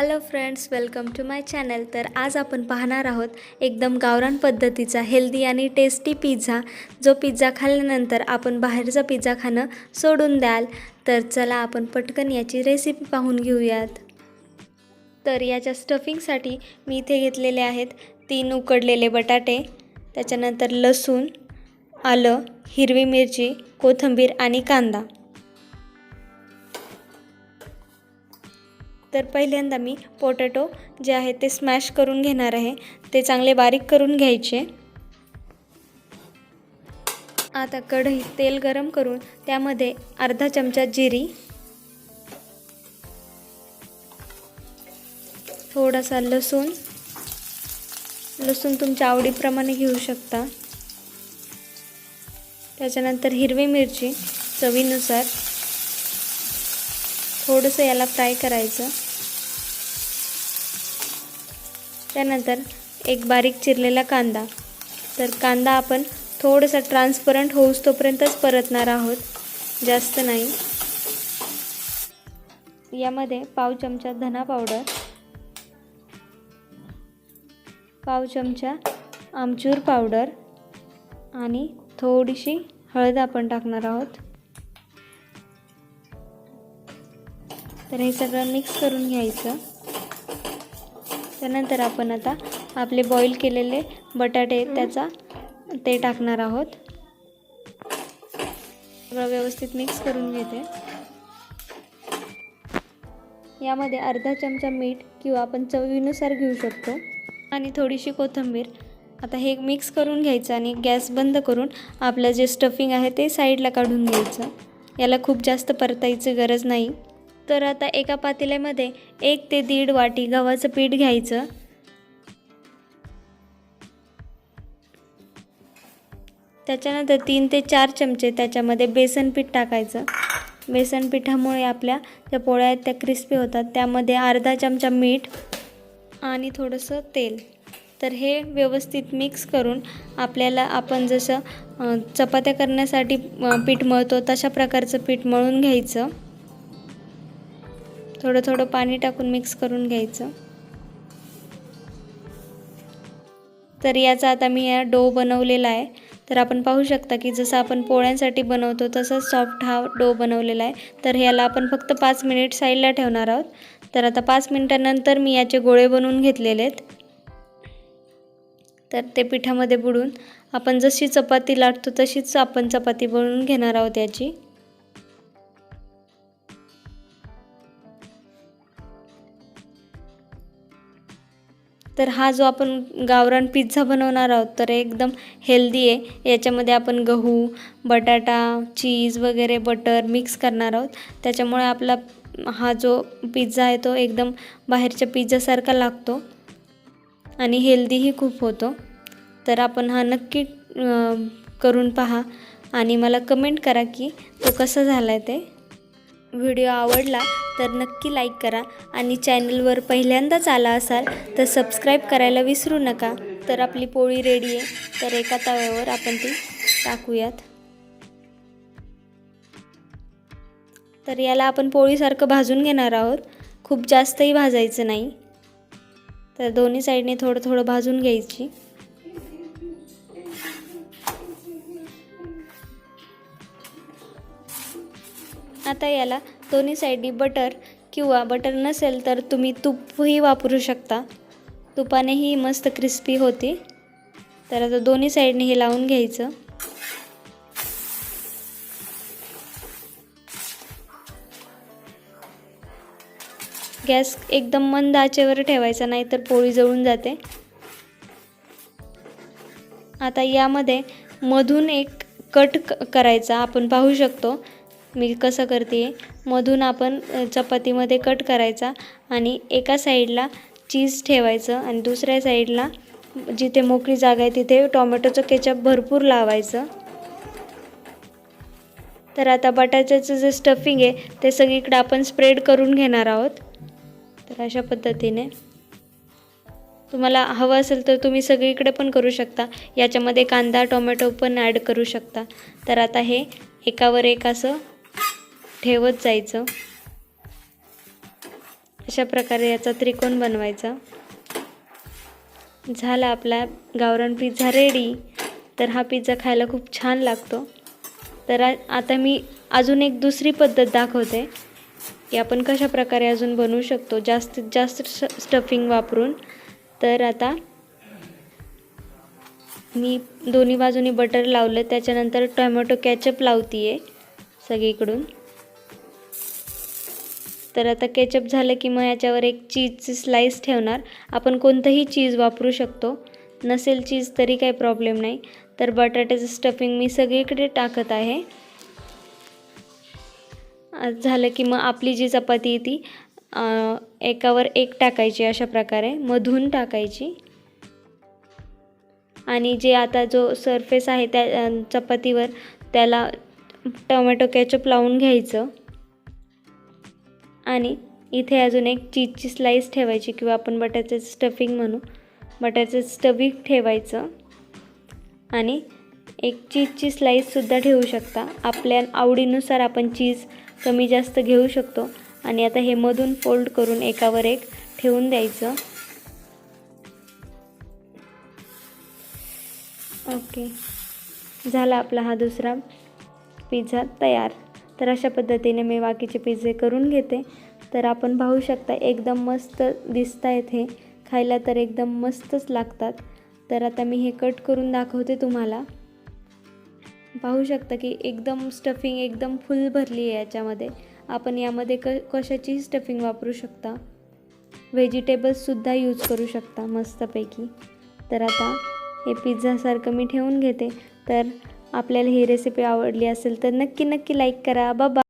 Hello friends welcome to my channel तर आज आपण पाहणार आहोत एकदम गावरान पद्धतीचा हेल्दी आणि टेस्टी पिझ्झा जो पिझ्झा खाल्ल्यानंतर आपण बाहेरचा पिझ्झा खाणं सोडून द्याल. तर चला आपण पटकन याची रेसिपी पाहून घेऊयात. तर याच्या स्टफिंगसाठी मी इथे घेतलेले आहेत तीन उकडलेले बटाटे त्याच्यानंतर लसूण आलं हिरवी मिरची कोथिंबीर आणि कांदा. तर पहिल्यांदा मी पोटॅटो जे आहे ते स्मॅश करून घेणार आहे. ते चांगले बारीक करून घ्यायचे. आता कढई तेल गरम करून त्यामध्ये अर्धा चमचा जिरी थोडासा लसूण लसूण तुमच्या आवडीप्रमाणे घेऊ शकता. त्याच्यानंतर हिरवी मिरची चवीनुसार थोडंसं याला फ्राय करायचं. त्यानंतर एक बारीक चिरलेला कांदा. तर कांदा आपण थोडंसं ट्रान्सपरंट होऊस तोपर्यंतच परतणार आहोत. जास्त नाही. यामध्ये पाव चमचा धना पावडर पाव चमचा आमचूर पावडर आणि थोडीशी हळद आपण टाकणार आहोत. तर हे सगळं मिक्स करून घ्यायचं. त्यानंतर आपण आता आपले बॉईल केलेले बटाटे त्याचा ते टाकणार आहोत. सगळं व्यवस्थित मिक्स करून घेते. यामध्ये अर्धा चमचा मीठ किंवा आपण चवीनुसार घेऊ शकतो. आणि थोडीशी कोथिंबीर. आता हे मिक्स करून घ्यायचं आणि गॅस बंद करून आपलं जे स्टफिंग आहे ते साईडला काढून घ्यायचं. याला खूप जास्त परतायची गरज नाही. तर आता एका पातेल्यामध्ये एक ते दीड वाटी गव्हाचं पीठ घ्यायचं. त्याच्यानंतर तीन ते चार चमचे त्याच्यामध्ये बेसन पीठ टाकायचं. बेसन पिठामुळे आपल्या ज्या पोळ्या आहेत त्या क्रिस्पी होतात. त्यामध्ये अर्धा चमचा मीठ आणि थोडंसं तेल. तर हे व्यवस्थित मिक्स करून आपल्याला आपण जसं चपात्या करण्यासाठी पीठ मळतो तशा प्रकारचं पीठ मळून घ्यायचं. थोडं थोडं पाणी टाकून मिक्स करून घ्यायचं. तर याचा आता मी या डो बनवलेला आहे. तर आपण पाहू शकता की जसं आपण पोळ्यांसाठी बनवतो तसंच सॉफ्ट हा डो बनवलेला आहे. तर ह्याला आपण फक्त पाच मिनिट साईडला ठेवणार आहोत. तर आता पाच मिनटानंतर मी याचे गोळे बनवून घेतलेले आहेत. तर ते पिठामध्ये बुडून आपण जशी चपाती लाटतो तशीच आपण चपाती बनवून घेणार आहोत याची. तर हा जो आपण गावरान पिझ्झा बनवणार आहोत तर एकदम हेल्दी आहे. याच्यामध्ये आपण गहू बटाटा चीज वगैरे बटर मिक्स करणार आहोत. त्याच्यामुळे आपला हा जो पिझ्झा आहे तो एकदम बाहेरच्या पिझ्झासारखा लागतो आणि हेल्दीही खूप होतो. तर आपण हा नक्की करून पहा आणि मला कमेंट करा की तो कसा झाला आहे ते. व्हिडिओ आवडला तर नक्की लाईक करा आणि चॅनलवर पहिल्यांदाच आला असाल तर सबस्क्राईब करायला विसरू नका. तर आपली पोळी रेडी आहे. तर एका तव्यावर आपण ती टाकूयात. तर याला आपण पोळीसारखं भाजून घेणार आहोत. खूप जास्तही भाजायचं नाही. तर दोन्ही साईडने थोडं थोडं भाजून घ्यायची. आता याला दोन्ही साईडी बटर किंवा बटर नसेल तर तुम्ही तूपही वापरू शकता. तुपानेही मस्त क्रिस्पी होते. तर आता दोन्ही साईडने हे लावून घ्यायचं. गॅस एकदम मंद आचेवर ठेवायचा नाही तर पोळी जळून जाते. आता यामध्ये मधून एक कट करायचा आपण पाहू शकतो. मी कसं करते मधून आपण चपातीमध्ये कट करायचा आणि एका साईडला चीज ठेवायचं आणि दुसऱ्या साईडला जिथे मोकळी जागा आहे तिथे टोमॅटोचं केचप भरपूर लावायचं. तर आता बटाट्याचं जे स्टफिंग आहे ते सगळीकडे आपण स्प्रेड करून घेणार आहोत. तर अशा पद्धतीने. तुम्हाला हवं असेल तर तुम्ही सगळीकडे पण करू शकता. याच्यामध्ये कांदा टोमॅटो पण ॲड करू शकता. तर आता हे एकावर एक असं ठेवत जायचं. अशा प्रकारे याचा त्रिकोण बनवायचा. झाला आपला गावरान पिझ्झा रेडी तर हा पिझ्झा खायला खूप छान लागतो. तर आ- आता मी अजून एक दुसरी पद्धत दाखवते. की आपण कशा प्रकारे अजून बनवू शकतो. जास्तीत जास्त स्टफिंग वापरून. तर आता मी दोन्ही बाजूनी बटर लावलं. त्याच्यानंतर टोमॅटो कॅचअप लावते आहे सगळीकडून. तर आता केचप झालं की मग याच्यावर एक चीजची स्लाईस ठेवणार. आपण कोणतंही चीज वापरू शकतो. नसेल चीज तरी काही प्रॉब्लेम नाही. तर बटाट्याचं स्टफिंग मी सगळीकडे टाकत आहे. झालं की मग आपली जी चपाती आहे ती एकावर एक टाकायची अशा प्रकारे. मधून टाकायची. आणि जे आता जो सरफेस आहे त्या चपातीवर त्याला टोमॅटो कॅचअप लावून घ्यायचं. आणि इथे अजून एक चीजची स्लाईस ठेवायची किंवा आपण बटाट्याचं स्टफिंग म्हणू. बटाट्याचं स्टफिंग ठेवायचं. आणि एक चीजची स्लाईससुद्धा ठेवू शकता. आपल्या आवडीनुसार आपण चीज कमी जास्त घेऊ शकतो. आणि आता हे मधून फोल्ड करून एकावर एक ठेवून द्यायचं. ओके झाला आपला हा दुसरा पिझ्झा तयार. तर अशा पद्धतीने मी बाकीचे पिझ्झे करून घेते. तर आपण पाहू शकता एकदम मस्त दिसत आहेत हे. खायला तर एकदम मस्तच लागतात. तर आता मी हे कट करून दाखवते तुम्हाला. पाहू शकता की एकदम स्टफिंग एकदम फुल भरली आहे याच्यामध्ये. आपण यामध्ये क कशाचीही स्टफिंग वापरू शकता? व्हेजिटेबल्ससुद्धा यूज करू शकता मस्तपैकी. तर आता हे पिझ्झासारखं मी ठेवून घेते. तर आपल्याला ही रेसिपी आवडली असेल तर नक्की नक्की लाईक करा. बाबा